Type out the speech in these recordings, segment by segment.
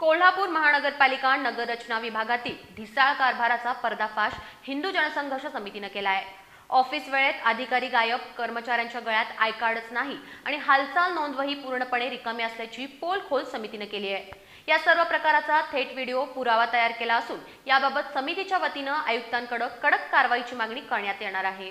कोल्हापूर महानगरपालिका नगररचना विभागातील ढिसाळ कारभाराचा पर्दाफाश हिंदू जनसंघर्ष समितीनं केला आहे ऑफिस वेळेत अधिकारी गायब कर्मचाऱ्यांच्या गळ्यात आय नाही आणि हालचाल नोंदवही पूर्णपणे रिकामी असल्याची पोलखोल समितीनं केली आहे. या सर्व प्रकाराचा थेट व्हिडिओ पुरावा तयार केला असून याबाबत समितीच्या वतीनं आयुक्तांकडे कडक कारवाईची मागणी करण्यात येणार आहे.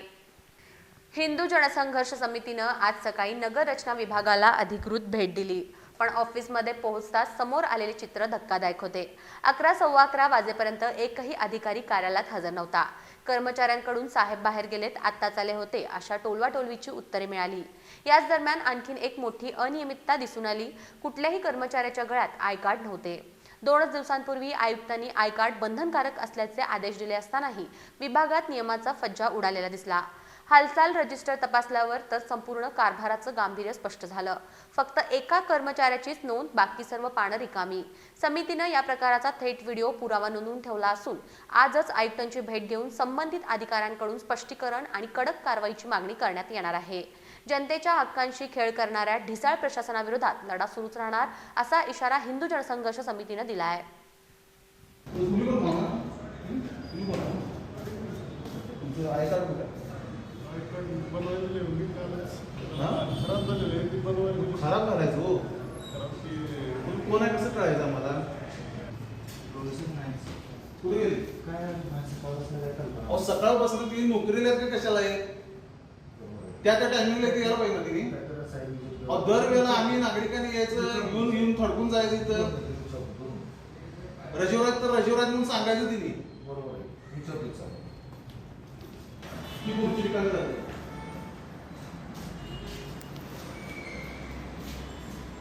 हिंदू जनसंघर्ष समितीनं आज सकाळी नगररचना विभागाला अधिकृत भेट दिली. पण ऑफिसमध्ये पोहोचताच समोर आलेले चित्र धक्कादायक होते. अकरा सव्वा अकरा वाजेपर्यंत एकही अधिकारी कार्यालयात हजर नव्हता. कर्मचाऱ्यांकडून साहेब बाहेर गेलेत आत्ताच आले होते अशा टोलवाटोलवीची उत्तरे मिळाली. याच दरम्यान आणखीन एक मोठी अनियमितता दिसून आली. कुठल्याही कर्मचाऱ्याच्या गळ्यात आय कार्ड नव्हते. दोनच दिवसांपूर्वी आयुक्तांनी आय कार्ड बंधनकारक असल्याचे आदेश दिले असतानाही विभागात नियमाचा फज्जा उडालेला दिसला. हालचाल रजिस्टर तपासल्यावर तर संपूर्ण कारभाराचं गांभीर्य स्पष्ट झालं. फक्त एका कर्मचाऱ्याचीच नोंद बाकी सर्व पानं रिकामी. समितीनं या प्रकाराचा थेट व्हिडिओ पुरावा नोंदवून ठेवला असून आजच आयुक्तांची भेट घेऊन संबंधित अधिकाऱ्यांकडून स्पष्टीकरण आणि कडक कारवाईची मागणी करण्यात येणार आहे. जनतेच्या हक्कांशी खेळ करणाऱ्या ढिसाळ प्रशासनाविरोधात लढा सुरूच राहणार असा इशारा हिंदू जनसंघर्ष समितीनं दिला आहे तुम्ही बनवायला मी कालच हा? खराब झालेले ते बनवायला खराब करायचं हो खराब तुम्ही कोण आहे कसं कळायचं आम्हाला कुठे गेली अहो सकाळपासून ती नोकरीला का कशाला आहे त्या त्या टायमिंगला ती यायला पाहिजे ना तिने अहो दर वेळेला आम्ही नागरिकांनी यायचं घेऊन घेऊन थडकून जायचं इथं. रजिवरात तर रजिवरात म्हणून सांगायचं तिने. ती पुढची ठिकाणी जाते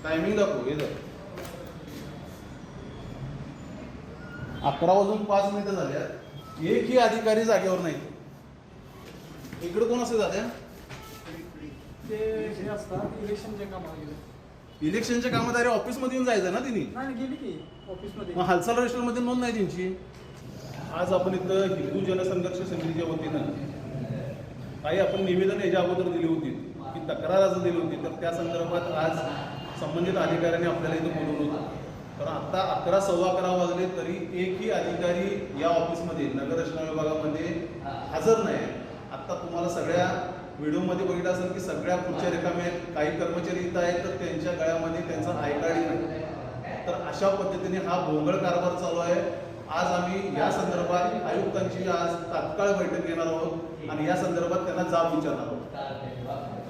टायमिंग दाखव हे दाखव. अकरा वाजून पाच मिनिटं झाल्यात. एकही अधिकारी जागेवर नाही इकडे कोण असे जात्या ते हे असतात इलेक्शनचे काम गेले इलेक्शनच्या कामात अरे ऑफिसमध्ये येऊन जायचं ना तिने? नाही गेली की ऑफिसमध्ये. मग हालचाल नोंद नाही त्यांची. आज आपण इथं हिंदू जनसंघर्ष समितीच्या वतीनं काही आपण निवेदन याच्या अगोदर दिली होती की तक्रार आज दिली होती. तर त्या संदर्भात आज संबंधित अधिकाऱ्यांनी आपल्याला इथं बोलवलं होतं. तर आता अकरा सव्वा अकरा वाजले तरी एकही अधिकारी या ऑफिसमध्ये नगररचना विभागामध्ये हजर नाही आता तुम्हाला सगळ्या व्हिडिओमध्ये बघितलं असेल की सगळ्या खुर्च्या रिकाम्या आहेत. काही कर्मचारी इथं आहेत तर त्यांच्या गळ्यामध्ये त्यांचा आय कार्ड नाही. तर अशा पद्धतीने हा भोंगळ कारभार चालू आहे. आज आम्ही या संदर्भात आयुक्तांची आज तात्काळ बैठक घेणार आहोत आणि या संदर्भात त्यांना जाब विचारणार आहोत.